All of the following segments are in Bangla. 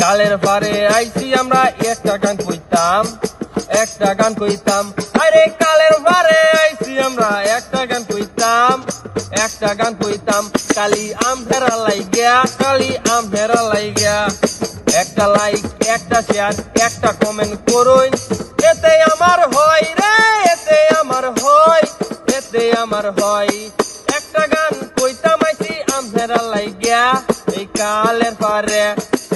কালের পারে আইছি আমরা, একটা গান কইতাম, একটা গান কইতাম। আরে কালের পারে আইছি আমরা, একটা গান কইতাম, একটা গান কইতাম। কালি আম ফেরা লাইগা, কালি আম ফেরা লাইগা। একটা লাইক একটা শেয়ার একটা কমেন্ট করুন। এতে আমার হয় রে, এতে আমার হয়, এতে আমার হয়। একটা গান কইতাম আইছি, আম ফেরা লাইগা, এই কালের পারে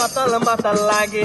মাতাল মাতাল লাগে